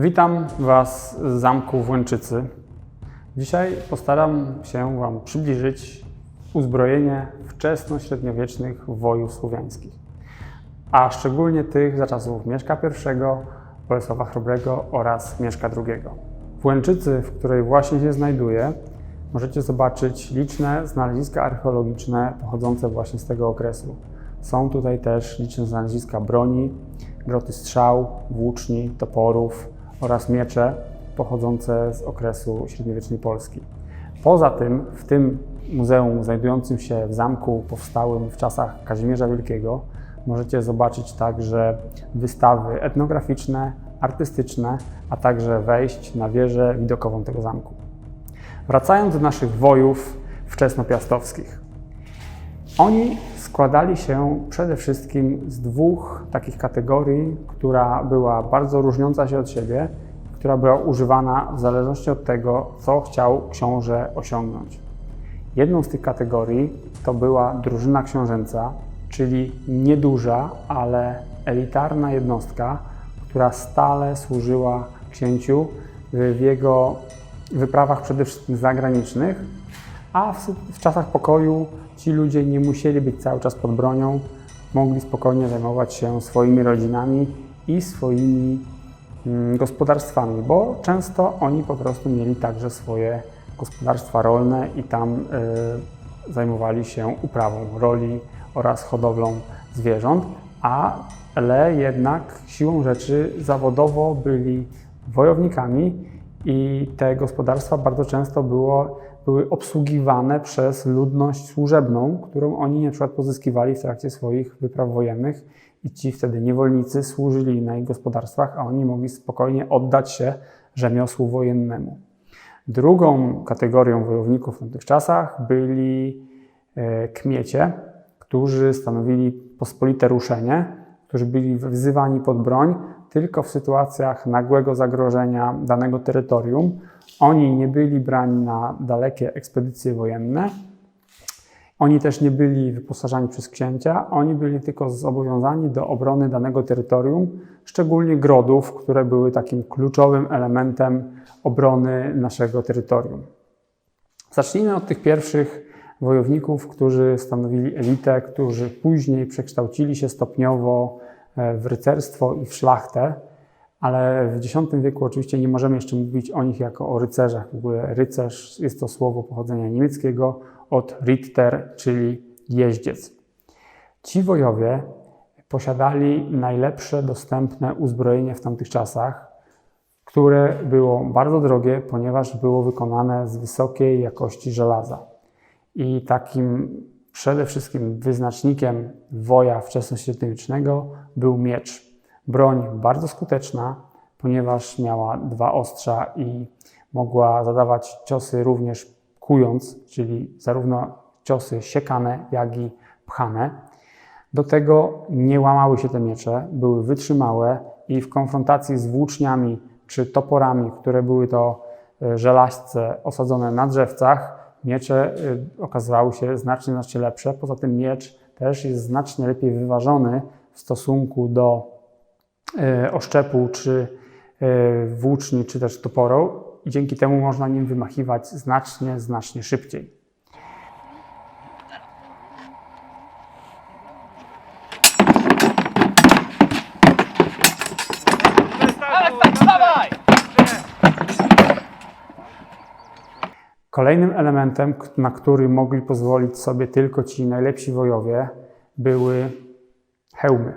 Witam Was z zamku w Łęczycy. Dzisiaj postaram się Wam przybliżyć uzbrojenie wczesno-średniowiecznych wojów słowiańskich, a szczególnie tych za czasów Mieszka I, Bolesława Chrobrego oraz Mieszka II. W Łęczycy, w której właśnie się znajduję, możecie zobaczyć liczne znaleziska archeologiczne pochodzące właśnie z tego okresu. Są tutaj też liczne znaleziska broni, groty strzał, włóczni, toporów oraz miecze pochodzące z okresu średniowiecznej Polski. Poza tym w tym muzeum znajdującym się w zamku powstałym w czasach Kazimierza Wielkiego możecie zobaczyć także wystawy etnograficzne, artystyczne, a także wejść na wieżę widokową tego zamku. Wracając do naszych wojów wczesnopiastowskich. Oni składali się przede wszystkim z dwóch takich kategorii, która była bardzo różniąca się od siebie, która była używana w zależności od tego, co chciał książę osiągnąć. Jedną z tych kategorii to była drużyna książęca, czyli nieduża, ale elitarna jednostka, która stale służyła księciu w jego wyprawach przede wszystkim zagranicznych, a w, w czasach pokoju ci ludzie nie musieli być cały czas pod bronią, mogli spokojnie zajmować się swoimi rodzinami i swoimi mm, gospodarstwami, bo często oni po prostu mieli także swoje gospodarstwa rolne i tam y, zajmowali się uprawą roli oraz hodowlą zwierząt, ale jednak siłą rzeczy zawodowo byli wojownikami i te gospodarstwa bardzo często było, były obsługiwane przez ludność służebną, którą oni na przykład pozyskiwali w trakcie swoich wypraw wojennych i ci wtedy niewolnicy służyli na ich gospodarstwach, a oni mogli spokojnie oddać się rzemiosłu wojennemu. Drugą kategorią wojowników w tamtych czasach byli e, kmiecie, którzy stanowili pospolite ruszenie, którzy byli wzywani pod broń tylko w sytuacjach nagłego zagrożenia danego terytorium. Oni nie byli brani na dalekie ekspedycje wojenne. Oni też nie byli wyposażani przez księcia, oni byli tylko zobowiązani do obrony danego terytorium, szczególnie grodów, które były takim kluczowym elementem obrony naszego terytorium. Zacznijmy od tych pierwszych wojowników, którzy stanowili elitę, którzy później przekształcili się stopniowo w rycerstwo i w szlachtę, ale w X wieku oczywiście nie możemy jeszcze mówić o nich jako o rycerzach. W ogóle rycerz jest to słowo pochodzenia niemieckiego od Ritter, czyli jeździec. Ci wojowie posiadali najlepsze dostępne uzbrojenie w tamtych czasach, które było bardzo drogie, ponieważ było wykonane z wysokiej jakości żelaza. I takim przede wszystkim wyznacznikiem woja wczesnośredniowiecznego był miecz. Broń bardzo skuteczna, ponieważ miała dwa ostrza i mogła zadawać ciosy również kując, czyli zarówno ciosy siekane, jak i pchane. Do tego nie łamały się te miecze, były wytrzymałe i w konfrontacji z włóczniami czy toporami, które były to e, żelaźce osadzone na drzewcach, miecze y, okazywały się znacznie, znacznie lepsze. Poza tym miecz też jest znacznie lepiej wyważony w stosunku do y, oszczepu, czy y, włóczni, czy też toporu i dzięki temu można nim wymachiwać znacznie, znacznie szybciej. Kolejnym elementem, na który mogli pozwolić sobie tylko ci najlepsi wojowie, były hełmy.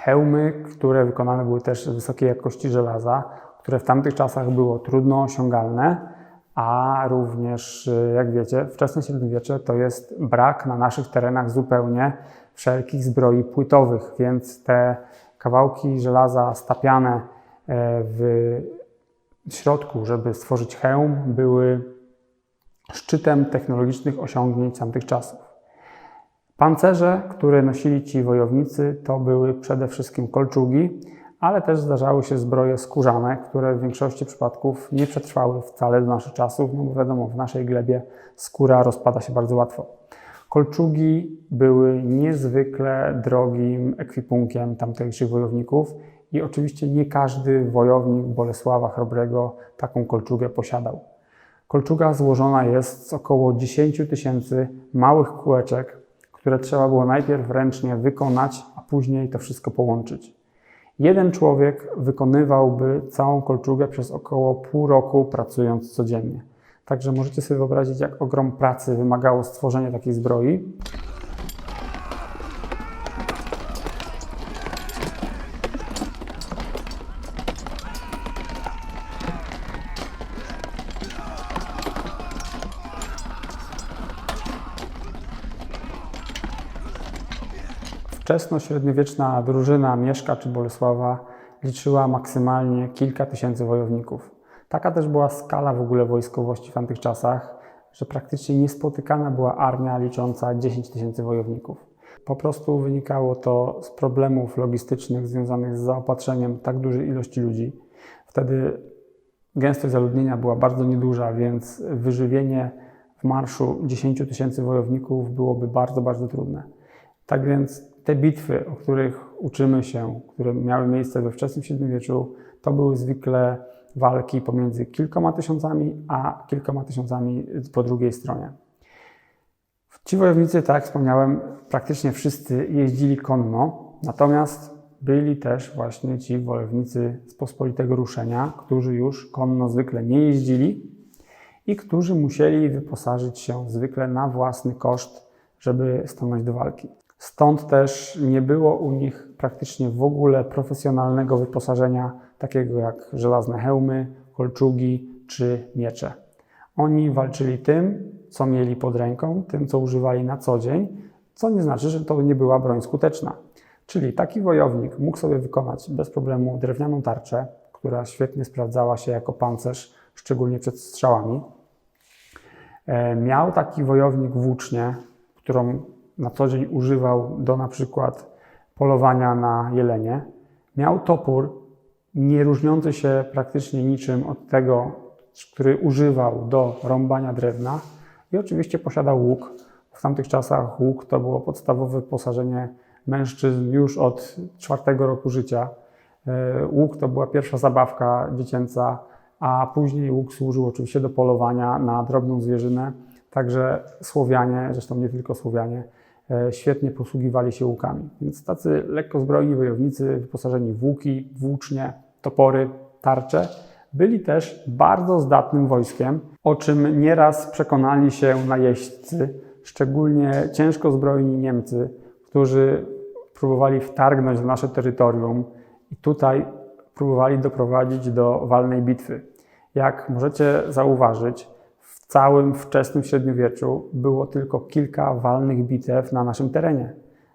Hełmy, które wykonane były też z wysokiej jakości żelaza, które w tamtych czasach było trudno osiągalne, a również, jak wiecie, wczesne średniowiecze to jest brak na naszych terenach zupełnie wszelkich zbroi płytowych, więc te kawałki żelaza stapiane e, w środku, żeby stworzyć hełm, były szczytem technologicznych osiągnięć tamtych czasów. Pancerze, które nosili ci wojownicy, to były przede wszystkim kolczugi, ale też zdarzały się zbroje skórzane, które w większości przypadków nie przetrwały wcale do naszych czasów, no bo wiadomo, w naszej glebie skóra rozpada się bardzo łatwo. Kolczugi były niezwykle drogim ekwipunkiem tamtejszych wojowników i oczywiście nie każdy wojownik Bolesława Chrobrego taką kolczugę posiadał. Kolczuga złożona jest z około 10 tysięcy małych kółeczek, które trzeba było najpierw ręcznie wykonać, a później to wszystko połączyć. Jeden człowiek wykonywałby całą kolczugę przez około pół roku pracując codziennie. Także możecie sobie wyobrazić, jak ogrom pracy wymagało stworzenie takiej zbroi. Wczesno-średniowieczna drużyna Mieszka czy Bolesława liczyła maksymalnie kilka tysięcy wojowników. Taka też była skala w ogóle wojskowości w tamtych czasach, że praktycznie niespotykana była armia licząca 10 tysięcy wojowników. Po prostu wynikało to z problemów logistycznych związanych z zaopatrzeniem tak dużej ilości ludzi. Wtedy gęstość zaludnienia była bardzo nieduża, więc wyżywienie w marszu 10 tysięcy wojowników byłoby bardzo, bardzo trudne. Tak więc te bitwy, o których uczymy się, które miały miejsce we wczesnym średniowieczu, to były zwykle walki pomiędzy kilkoma tysiącami a kilkoma tysiącami po drugiej stronie. Ci wojownicy, tak jak wspomniałem, praktycznie wszyscy jeździli konno, natomiast byli też właśnie ci wojownicy z pospolitego ruszenia, którzy już konno zwykle nie jeździli i którzy musieli wyposażyć się zwykle na własny koszt, żeby stanąć do walki. Stąd też nie było u nich praktycznie w ogóle profesjonalnego wyposażenia, takiego jak żelazne hełmy, kolczugi czy miecze. Oni walczyli tym, co mieli pod ręką, tym, co używali na co dzień, co nie znaczy, że to nie była broń skuteczna. Czyli taki wojownik mógł sobie wykonać bez problemu drewnianą tarczę, która świetnie sprawdzała się jako pancerz, szczególnie przed strzałami. E, miał taki wojownik włócznię, którą na co dzień używał do na przykład polowania na jelenie. Miał topór nie różniący się praktycznie niczym od tego, który używał do rąbania drewna i oczywiście posiadał łuk. W tamtych czasach łuk to było podstawowe wyposażenie mężczyzn już od czwartego roku życia. E, łuk to była pierwsza zabawka dziecięca, a później łuk służył oczywiście do polowania na drobną zwierzynę. Także Słowianie, zresztą nie tylko Słowianie, E, świetnie posługiwali się łukami. Więc tacy lekkozbrojni wojownicy wyposażeni w łuki, włócznie, topory, tarcze byli też bardzo zdatnym wojskiem, o czym nieraz przekonali się najeźdźcy, szczególnie ciężko zbrojni Niemcy, którzy próbowali wtargnąć w nasze terytorium i tutaj próbowali doprowadzić do walnej bitwy. Jak możecie zauważyć, całym wczesnym średniowieczu było tylko kilka walnych bitew na naszym terenie.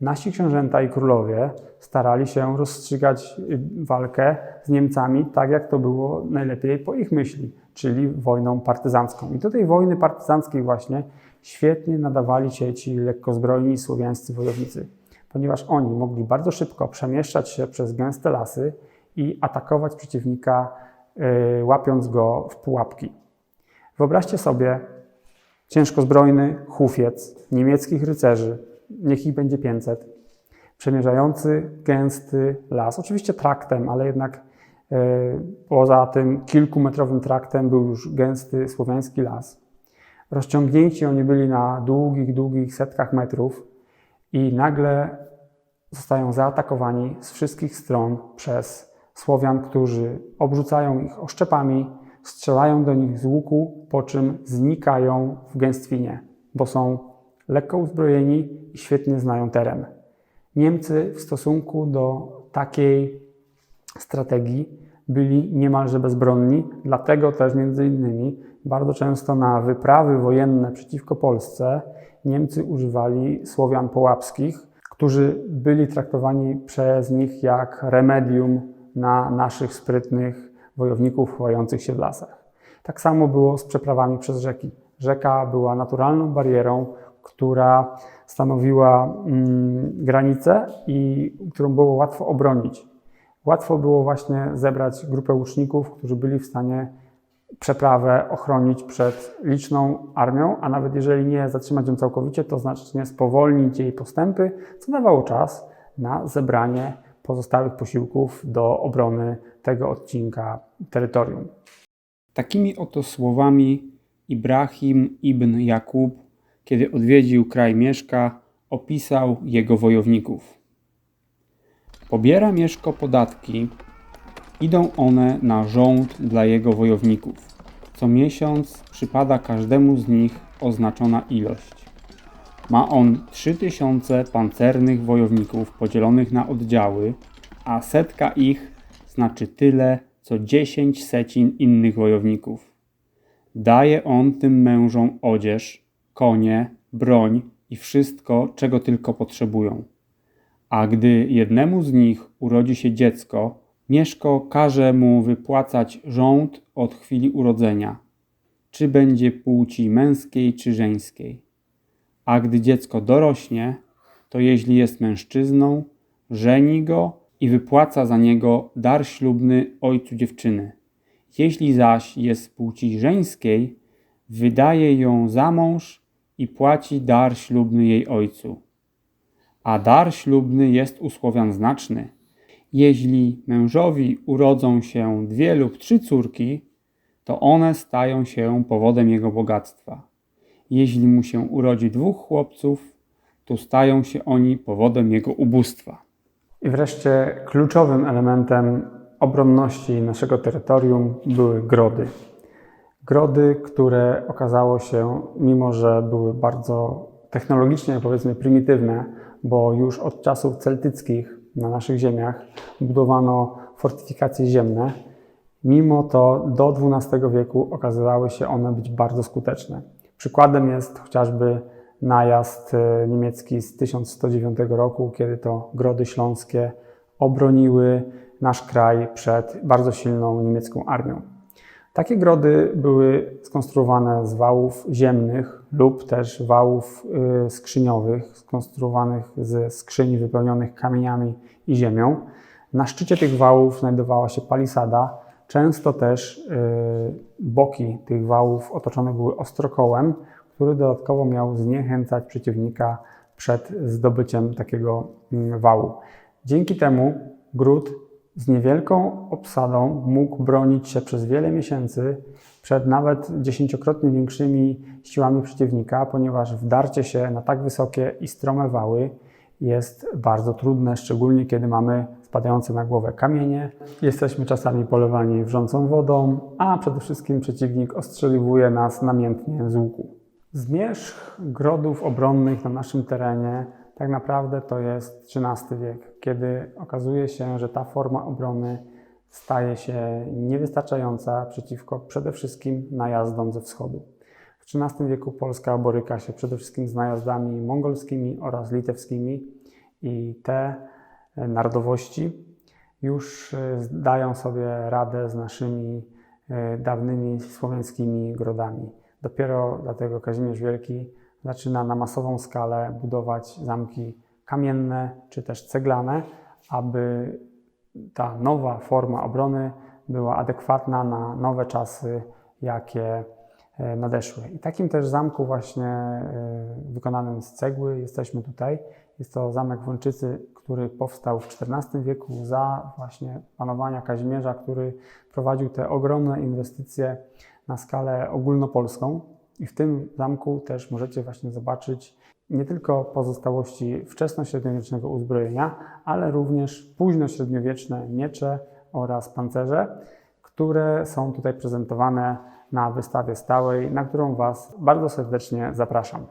Nasi książęta i królowie starali się rozstrzygać y, walkę z Niemcami tak, jak to było najlepiej po ich myśli, czyli wojną partyzancką. I do tej wojny partyzanckiej właśnie świetnie nadawali się ci lekkozbrojni słowiańscy wojownicy, ponieważ oni mogli bardzo szybko przemieszczać się przez gęste lasy i atakować przeciwnika, yy, łapiąc go w pułapki. Wyobraźcie sobie ciężko zbrojny hufiec niemieckich rycerzy, niech ich będzie 500, przemierzający gęsty las, oczywiście traktem, ale jednak e, poza tym kilkumetrowym traktem był już gęsty słowiański las. Rozciągnięci oni byli na długich, długich setkach metrów i nagle zostają zaatakowani z wszystkich stron przez Słowian, którzy obrzucają ich oszczepami, strzelają do nich z łuku, po czym znikają w gęstwinie, bo są lekko uzbrojeni i świetnie znają teren. Niemcy w stosunku do takiej strategii byli niemalże bezbronni, dlatego też między innymi bardzo często na wyprawy wojenne przeciwko Polsce Niemcy używali Słowian połapskich, którzy byli traktowani przez nich jak remedium na naszych sprytnych wojowników chowających się w lasach. Tak samo było z przeprawami przez rzeki. Rzeka była naturalną barierą, która stanowiła mm, granicę i którą było łatwo obronić. Łatwo było właśnie zebrać grupę łuczników, którzy byli w stanie przeprawę ochronić przed liczną armią, a nawet jeżeli nie zatrzymać ją całkowicie, to znacznie spowolnić jej postępy, co dawało czas na zebranie pozostałych posiłków do obrony tego odcinka terytorium. Takimi oto słowami Ibrahim ibn Jakub, kiedy odwiedził kraj Mieszka, opisał jego wojowników. Pobiera Mieszko podatki, idą one na rząd dla jego wojowników. Co miesiąc przypada każdemu z nich oznaczona ilość. Ma on 3000 pancernych wojowników podzielonych na oddziały, a setka ich znaczy tyle, co 10 secin innych wojowników. Daje on tym mężom odzież, konie, broń i wszystko, czego tylko potrzebują. A gdy jednemu z nich urodzi się dziecko, Mieszko każe mu wypłacać rząd od chwili urodzenia, czy będzie płci męskiej czy żeńskiej. A gdy dziecko dorośnie, to jeśli jest mężczyzną, żeni go i wypłaca za niego dar ślubny ojcu dziewczyny. Jeśli zaś jest płci żeńskiej, wydaje ją za mąż i płaci dar ślubny jej ojcu. A dar ślubny jest u Słowian znaczny. Jeśli mężowi urodzą się dwie lub trzy córki, to one stają się powodem jego bogactwa. Jeśli mu się urodzi dwóch chłopców, to stają się oni powodem jego ubóstwa. I wreszcie kluczowym elementem obronności naszego terytorium były grody. Grody, które okazało się, mimo że były bardzo technologicznie powiedzmy prymitywne, bo już od czasów celtyckich na naszych ziemiach budowano fortyfikacje ziemne, mimo to do XII wieku okazywały się one być bardzo skuteczne. Przykładem jest chociażby najazd e, niemiecki z 1109 roku, kiedy to Grody Śląskie obroniły nasz kraj przed bardzo silną niemiecką armią. Takie grody były skonstruowane z wałów ziemnych lub też wałów y, skrzyniowych, skonstruowanych ze skrzyni wypełnionych kamieniami i ziemią. Na szczycie tych wałów znajdowała się palisada. Często też y, boki tych wałów otoczone były ostrokołem, który dodatkowo miał zniechęcać przeciwnika przed zdobyciem takiego mm, wału. Dzięki temu gród z niewielką obsadą mógł bronić się przez wiele miesięcy przed nawet dziesięciokrotnie większymi siłami przeciwnika, ponieważ wdarcie się na tak wysokie i strome wały jest bardzo trudne, szczególnie kiedy mamy spadające na głowę kamienie. Jesteśmy czasami polewani wrzącą wodą, a przede wszystkim przeciwnik ostrzeliwuje nas namiętnie z łuku. Zmierzch grodów obronnych na naszym terenie tak naprawdę to jest XIII wiek, kiedy okazuje się, że ta forma obrony staje się niewystarczająca przeciwko przede wszystkim najazdom ze wschodu. W XIII wieku Polska boryka się przede wszystkim z najazdami mongolskimi oraz litewskimi i te narodowości już dają sobie radę z naszymi e, dawnymi słowiańskimi grodami. Dopiero dlatego Kazimierz Wielki zaczyna na masową skalę budować zamki kamienne czy też ceglane, aby ta nowa forma obrony była adekwatna na nowe czasy, jakie e, nadeszły. I takim też zamku właśnie e, wykonanym z cegły jesteśmy tutaj. Jest to zamek w Łęczycy, który powstał w XIV wieku za właśnie panowania Kazimierza, który prowadził te ogromne inwestycje na skalę ogólnopolską. I w tym zamku też możecie właśnie zobaczyć nie tylko pozostałości wczesnośredniowiecznego uzbrojenia, ale również późnośredniowieczne miecze oraz pancerze, które są tutaj prezentowane na wystawie stałej, na którą Was bardzo serdecznie zapraszam.